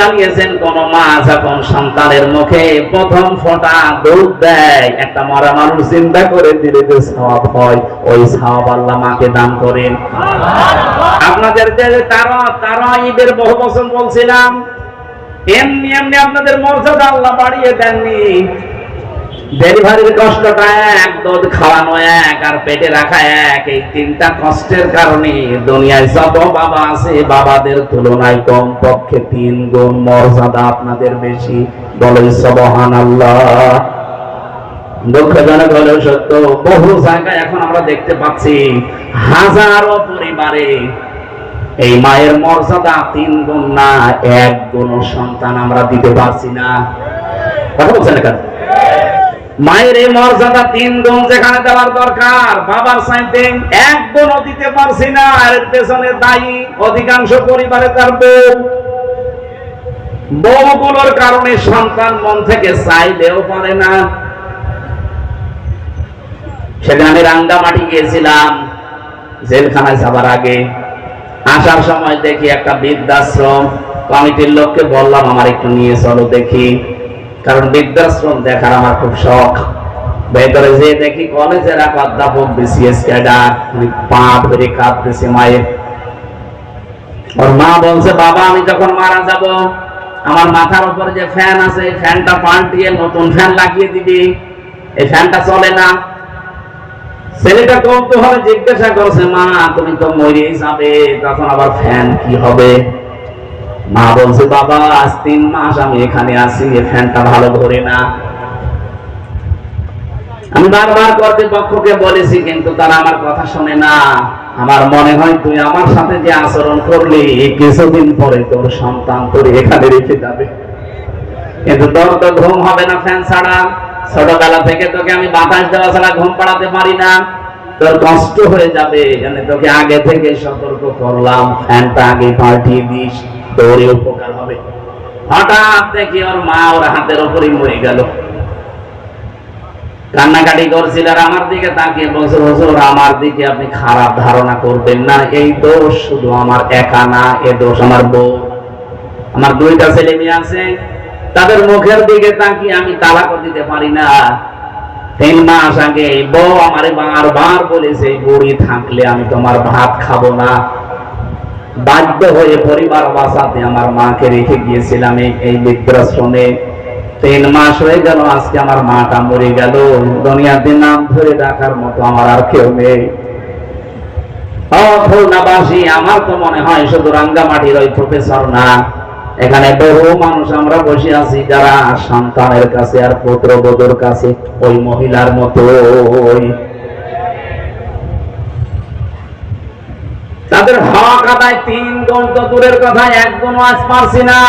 জানিয়েছেন, কোন মা যখন সন্তানের মুখে প্রথম ফোঁটা দুধ দেয়, একটা মরা মানুষ চিন্তা করে দিলে যে হয়, ওই আল্লাহ মাকে দান করেন। আপনাদের তারা তারা ঈদের বহু বছর বলছিলাম, এমনি এমনি আপনাদের মর্যাদা আল্লাহ বাড়িয়ে দেননি। ডেলিভারির কষ্টটা এক দুধ খাওয়ানো এক, আর পেটে রাখা এক, এই তিনটা কষ্টের কারণে দুনিয়ায় যত বাবা আছে, বাবাদের তুলনায় কম পক্ষে তিন গুণ মর্যাদা আপনাদের বেশি। বলে সবহান আল্লাহ দুঃখজনক হলেও সত্য, বহু জায়গায় এখন আমরা দেখতে পাচ্ছি হাজারো পরিবারে এই মায়ের মর্যাদা তিন গুণ না, এক গুণ সন্তান আমরা দিতে পারছি না। কথা বলছেন কেন? মায়ের এই মর্যাদা তিন গুণ যেখানে দেওয়ার দরকার, বাবার সাইতে এক গুণও দিতে পারছি না, আর পেছনে দায়ী অধিকাংশ পরিবারে তার বউ। বউগুলোর কারণে সন্তান মন থেকে চাইলেও পারে না। আমি রাঙ্গামাটি গিয়েছিলাম, জেলখানায় যাবার আগে। আসার সময় দেখি একটা বৃদ্ধাশ্রম। কমিটির লোককে বললাম, আমার একটু নিয়ে চলো দেখি। কারণ বৃদ্ধাশ্রম দেখার আমার খুব শখ। ভেতরে যে দেখি কলেজের এক অধ্যাপক বিসিএস ক্যাডার পা ধরে কাঁদতেছে মায়ের। ওর মা বলছে, বাবা, আমি যখন মারা যাব, আমার মাথার উপরে যে ফ্যান আছে ফ্যানটা পাল্টিয়ে নতুন ফ্যান লাগিয়ে দিবি। এই ফ্যানটা চলে না। ছেলেটা কৌতূহলে জিজ্ঞাসা করছে, মা, তুমি তো মরেই যাবে, তখন আবার ফ্যান কি হবে? মা বলছে, বাবা, আজ তিন মাস আমি এখানে আছি ফ্যানটা ভালো ধরে না। আমি বারবার কর্তৃপক্ষকে বলেছি, কিন্তু তারা আমার কথা শোনে না। আমার মনে হয় তুই আমার সাথে যে আচরণ করলি কিছুদিন পরে তোর সন্তান তোর এখানে রেখে যাবে। কিন্তু তোর তো ঘুম হবে না ফ্যান ছাড়া। ছোটবেলা থেকে তোকে আমি বাতাস দেওয়া ছাড়া ঘুম পাড়াতে পারি না। তোর কষ্ট হয়ে যাবে এজন্য তোকে আগে থেকে সতর্ক করলাম। ফ্যানটা আগে পাল্টিয়ে দিস। উপকার হবে। হঠাৎ দেখি ওর মা ওর হাতের মরে গেল। কান্নাকাটি করছিল আর আমার দিকে তাকিয়ে বলছে আমার দিকে আপনি খারাপ ধারণা করবেন না। এই দোষ শুধু আমার একা না, এ দোষ আমার বউ। আমার দুইটা ছেলে মেয়ে আছে। তাদের মুখের দিকে তাকিয়ে আমি তালাকও দিতে পারি না। তিন মাস আগে বউ আমারে বারবার বলেছে বুড়ি থাকলে আমি তোমার ভাত খাব না। বাধ্য হয়ে পরিবার বাঁচাতে আমার মাকে রেখে গিয়েছিলাম এই এই বৃদ্ধাশ্রমে। তিন মাস হয়ে গেল, আজকে আমার মাটা মরে গেল। দুনিয়াতে নাম ধরে ডাকার মতো আমার আর কেউ নেই। খুলনাবাসী আমার তো মনে হয় শুধু রাঙ্গামাটির ওই প্রফেসর না, এখানে বহু মানুষ আমরা বসে আছি, যারা সন্তানের কাছে আর পুত্রবধূর কাছে ওই মহিলার মতো তাদের হক আদায় তিন গুণ তো দূরের কথা এক আজ পারছি না।